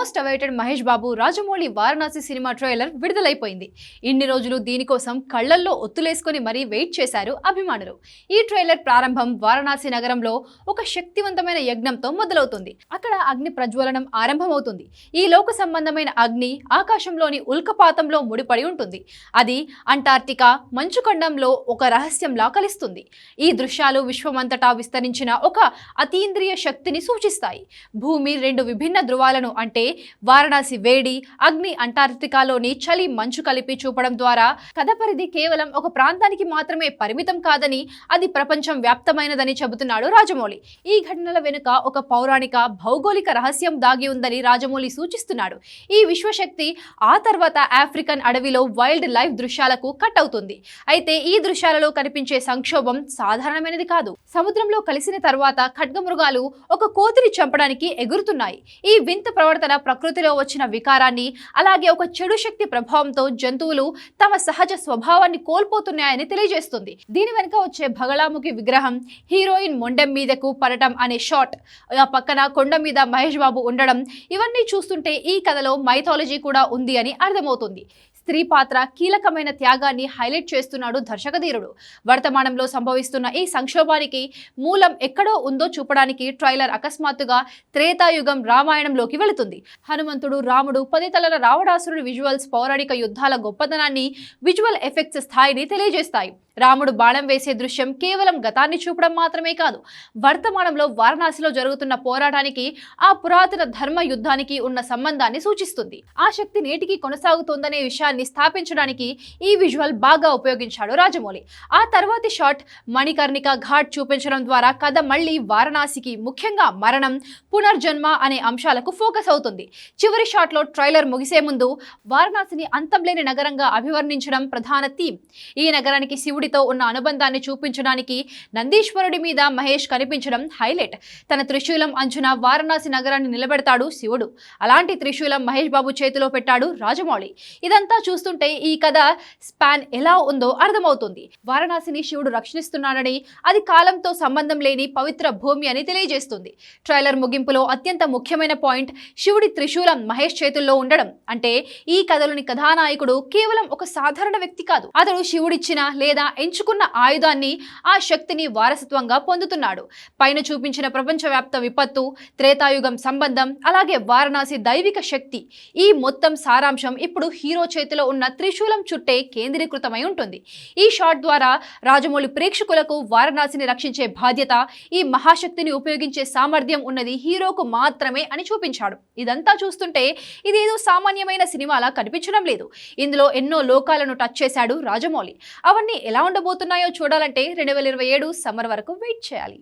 Most awaited Mahesh Babu Rajamouli Varanasi cinema trailer విడుదలైపోయింది. ఇన్ని రోజులు దీనికోసం కళ్ళల్లో ఒత్తులేసుకొని మరీ వెయిట్ చేశారు అభిమానులు. ఈ ట్రైలర్ ప్రారంభం వారణాసి నగరంలో ఒక శక్తివంతమైన యజ్ఞంతో మొదలవుతుంది. అక్కడ అగ్ని ప్రజ్వలనం ఆరంభమవుతుంది. ఈ లోక సంబంధమైన అగ్ని ఆకాశంలోని ఉల్కపాతంలో ముడిపడి ఉంటుంది. అది అంటార్టికా మంచుఖండంలో ఒక రహస్యంలా కలుస్తుంది. ఈ దృశ్యాలు విశ్వమంతటా విస్తరించిన ఒక అతీంద్రియ శక్తిని సూచిస్తాయి. భూమి రెండు విభిన్న ధృవాలను అంటే వారణాసి వేడి అగ్ని అంటార్క్టికాలోని చలి మంచు కలిపి చూపడం ద్వారా కథ పరిధి కేవలం ఒక ప్రాంతానికి మాత్రమే పరిమితం కాదని అది ప్రపంచం వ్యాప్తమైనదని చెబుతున్నాడు రాజమౌళి. ఈ ఘటనల వెనుక ఒక పౌరాణిక భౌగోళిక రహస్యం దాగి ఉందని రాజమౌళి సూచిస్తున్నాడు. ఈ విశ్వశక్తి ఆ తర్వాత ఆఫ్రికన్ అడవిలో వైల్డ్ లైఫ్ దృశ్యాలకు కట్ అవుతుంది. అయితే ఈ దృశ్యాలలో కనిపించే సంక్షోభం సాధారణమైనది కాదు. సముద్రంలో కలిసిన తర్వాత ఖడ్గమృగాలు ఒక కోతిని చంపడానికి ఎగురుతున్నాయి. ఈ వింత ప్రవర్తన ప్రకృతిలో వచ్చిన వికారాన్ని అలాగే ఒక చెడు శక్తి ప్రభావంతో జంతువులు తమ సహజ స్వభావాన్ని కోల్పోతున్నాయని తెలియజేస్తుంది. దీని వెనుక వచ్చే భగళాముఖి విగ్రహం హీరోయిన్ మొండెం మీదకు పడటం అనే షాట్ ఆ పక్కన కొండ మీద మహేష్ బాబు ఉండడం ఇవన్నీ చూస్తుంటే ఈ కథలో మైథాలజీ కూడా ఉంది అని అర్థమవుతుంది. స్త్రీ పాత్ర కీలకమైన త్యాగాన్ని హైలైట్ చేస్తున్నాడు దర్శకధీరుడు వర్తమానంలో సంభవిస్తున్న ఈ సంక్షోభానికి మూలం ఎక్కడో ఉందో చూపడానికి ట్రైలర్ అకస్మాత్తుగా త్రేతాయుగం రామాయణంలోకి వెళుతుంది. హనుమంతుడు రాముడు పదితలల రావణాసురుడి విజువల్స్ పౌరాణిక యుద్ధాల గొప్పతనాన్ని విజువల్ ఎఫెక్ట్స్ స్థాయిని తెలియజేస్తాయి. రాముడు బాణం వేసే దృశ్యం కేవలం గతాన్ని చూపడం మాత్రమే కాదు వర్తమానంలో వారణాసిలో జరుగుతున్న పోరాటానికి ఆ పురాతన ధర్మ యుద్ధానికి ఉన్న సంబంధాన్ని సూచిస్తుంది. ఆ శక్తి నేటికి కొనసాగుతోందనే విషయాన్ని స్థాపించడానికి ఈ విజువల్ బాగా ఉపయోగించాడు రాజమౌళి. ఆ తర్వాతి షాట్ మణికర్ణిక ఘాట్ చూపించడం ద్వారా కథ మళ్ళీ వారణాసికి ముఖ్యంగా మరణం పునర్జన్మ అనే అంశాలకు ఫోకస్ అవుతుంది. చివరి షాట్లో ట్రైలర్ ముగిసే ముందు వారణాసిని అంతంలేని నగరంగా అభివర్ణించడం ప్రధాన థీమ్. ఈ నగరానికి శివుడితో ఉన్న అనుబంధాన్ని చూపించడానికి నందీశ్వరుడి మీద మహేష్ కనిపించడం హైలైట్. తన త్రిశూలం అంచున వారణాసి నగరాన్ని నిలబెడతాడు శివుడు. అలాంటి త్రిశూలం మహేష్ బాబు చేతిలో పెట్టాడు రాజమౌళి. ఇదంతా చూస్తుంటే ఈ కథ స్పాన్ ఎలా ఉందో అర్థమవుతుంది. వారణాసిని శివుడు రక్షిస్తున్నాడని అది కాలంతో సంబంధం లేని పవిత్ర భూమి అని తెలియజేస్తుంది. ట్రైలర్ ముగింపులో అత్యంత ముఖ్యమైన పాయింట్ శివుడి త్రిశూలం మహేష్ చేతుల్లో ఉండడం. అంటే ఈ కథలోని కథానాయకుడు కేవలం ఒక సాధారణ వ్యక్తి కాదు. అతడు శివుడిచ్చిన లేదా ఎంచుకున్న ఆయుధాన్ని ఆ శక్తిని వారసత్వంగా పొందుతున్నాడు. పైన చూపించిన ప్రపంచవ్యాప్త విపత్తు త్రేతాయుగం సంబంధం అలాగే వారణాసి దైవిక శక్తి ఈ మొత్తం సారాంశం ఇప్పుడు హీరో చేతి చేతిలో ఉన్న త్రిశూలం చుట్టే కేంద్రీకృతమై ఉంటుంది. ఈ షాట్ ద్వారా రాజమౌళి ప్రేక్షకులకు వారణాసిని రక్షించే బాధ్యత ఈ మహాశక్తిని ఉపయోగించే సామర్థ్యం ఉన్నది హీరోకు మాత్రమే అని చూపించాడు. ఇదంతా చూస్తుంటే ఇదేదో సామాన్యమైన సినిమాలా కనిపించడం లేదు. ఇందులో ఎన్నో లోకాలను టచ్ చేశాడు రాజమౌళి. అవన్నీ ఎలా ఉండబోతున్నాయో చూడాలంటే రెండు వేల ఇరవై ఏడు సమ్మర్ వరకు వెయిట్ చేయాలి.